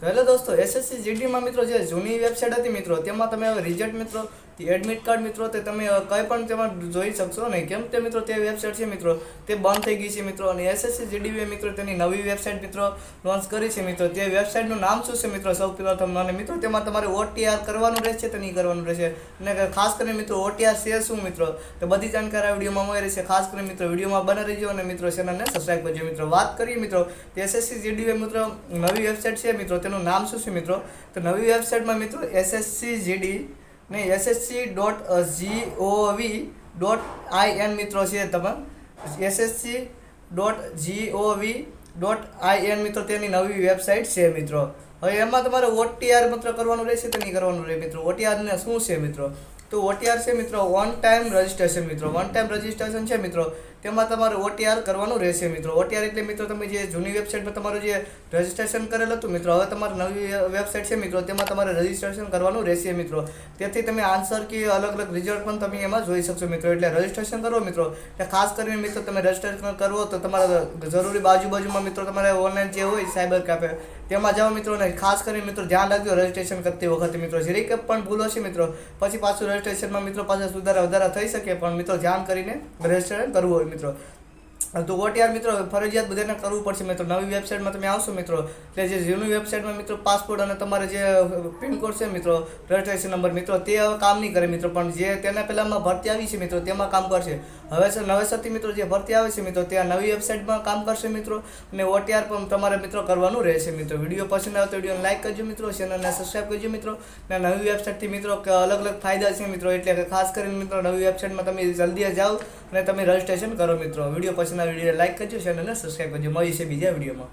તો હેલો દોસ્તો એસએસસી જીડીમાં મિત્રો જે જૂની વેબસાઇટ હતી મિત્રો, તેમાં તમે હવે રિઝલ્ટ મિત્રો એડમિટ કાર્ડ મિત્રો, તે તમે કંઈ પણ તેમાં જોઈ શકશો નહીં. કેમ તે મિત્રો, તે વેબસાઇટ છે મિત્રો, તે બંધ થઈ ગઈ છે મિત્રો, અને એસએસસી જીડીવીએ મિત્રો તેની નવી વેબસાઇટ મિત્રો લોન્ચ કરી છે મિત્રો. તે વેબસાઇટનું નામ શું છે મિત્રો? સૌ પ્રથમ અને મિત્રો, તેમાં તમારે ઓટીઆર કરવાનું રહેશે તે નહીં કરવાનું રહેશે? અને ખાસ કરીને મિત્રો ઓટીઆર છે શું મિત્રો? તે બધી જાણકારી આ વિડીયોમાં મળી રહેશે. ખાસ કરીને મિત્રો, વિડીયોમાં બને રહેજો અને મિત્રો ચેનલને સબસ્ક્રાઈબ કરજો. મિત્રો, વાત કરીએ મિત્રો એસએસસી જીડીએ મિત્રો, નવી વેબસાઇટ છે મિત્રો તેનું નામ શું છે મિત્રો? તો નવી વેબસાઇટમાં મિત્રો એસએસસી જીડી ને SSC dot G O V dot મિત્રો છે તમે SSC dot G O V dot મિત્રો તેની નવી વેબસાઇટ છે મિત્રો. હવે એમાં તમારે ઓટીઆર મિત્રો કરવાનું રહેશે કે નહીં કરવાનું રહે મિત્રો? ઓટીઆરને શું છે મિત્રો? તો ઓટીઆર છે મિત્રો વન ટાઈમ રજિસ્ટ્રેશન મિત્રો. વન ટાઈમ રજિસ્ટ્રેશન છે મિત્રો. તેમાં તમારે ઓટીઆર કરવાનું રહેશે મિત્રો. ઓટીઆર એટલે મિત્રો તમે જે જૂની વેબસાઇટમાં તમારું જે રજિસ્ટ્રેશન કરેલું હતું મિત્રો, હવે તમારી નવી વેબસાઇટ છે મિત્રો, તેમાં તમારે રજિસ્ટ્રેશન કરવાનું રહેશે મિત્રો. તેથી તમે આન્સર કે અલગ અલગ રિઝલ્ટ પણ તમે એમાં જોઈ શકશો મિત્રો. એટલે રજિસ્ટ્રેશન કરો મિત્રો. એટલે ખાસ કરીને મિત્રો તમે રજિસ્ટ્રેશન કરવો તો તમારા જરૂરી બાજુ બાજુમાં મિત્રો તમારે ઓનલાઈન જે હોય સાયબર કાફે તેમાં જાઓ મિત્રો ને ખાસ કરીને મિત્રો ધ્યાન રાખજો રજિસ્ટ્રેશન કરતી વખતે મિત્રો. જરીક પણ ભૂલો છે મિત્રો, પછી પાછું રજિસ્ટ્રેશનમાં મિત્રો પાછા સુધારા વધારા થઈ શકે, પણ મિત્રો ધ્યાન કરીને રજિસ્ટ્રેશન કરવું હોય મિત્રો. તો ઓટીઆર મિત્રો, ફરજિયાત બધાને કરવું પડશે. મિત્રો નવી વેબસાઇટમાં તમે આવશો મિત્રો. એટલે જે જૂની વેબસાઇટમાં મિત્રો પાસપોર્ટ અને તમારે જે પિનકોડ છે મિત્રો રજિસ્ટ્રેશન નંબર મિત્રો, તે કામ નહીં કરે મિત્રો. પણ જે તેના પહેલાંમાં ભરતી આવી છે મિત્રો, તેમાં કામ કરશે. હવે છે નવેસરથી મિત્રો જે ભરતી આવે છે મિત્રો, ત્યાં નવી વેબસાઇટમાં કામ કરશે મિત્રો. અને ઓટીઆર પણ તમારે મિત્રો કરવાનું રહેશે મિત્રો. વીડિયો પસંદ આવે તો વિડીયોને લાઈક કરજો મિત્રો. ચેનલને સબસ્ક્રાઈબ કરજો મિત્રો. અને નવી વેબસાઇટથી મિત્રો અલગ અલગ ફાયદા છે મિત્રો. એટલે ખાસ કરીને મિત્રો, નવી વેબસાઇટમાં તમે જલ્દી જાઓ. અને તમે રજિસ્ટ્રેશન કરો મિત્રો. વીડિયો પછીના વીડિયો લાઇક કરજો ચેનલને સબસ્ક્રાઈબ કરજો. છે બીજા વિડીયોમાં.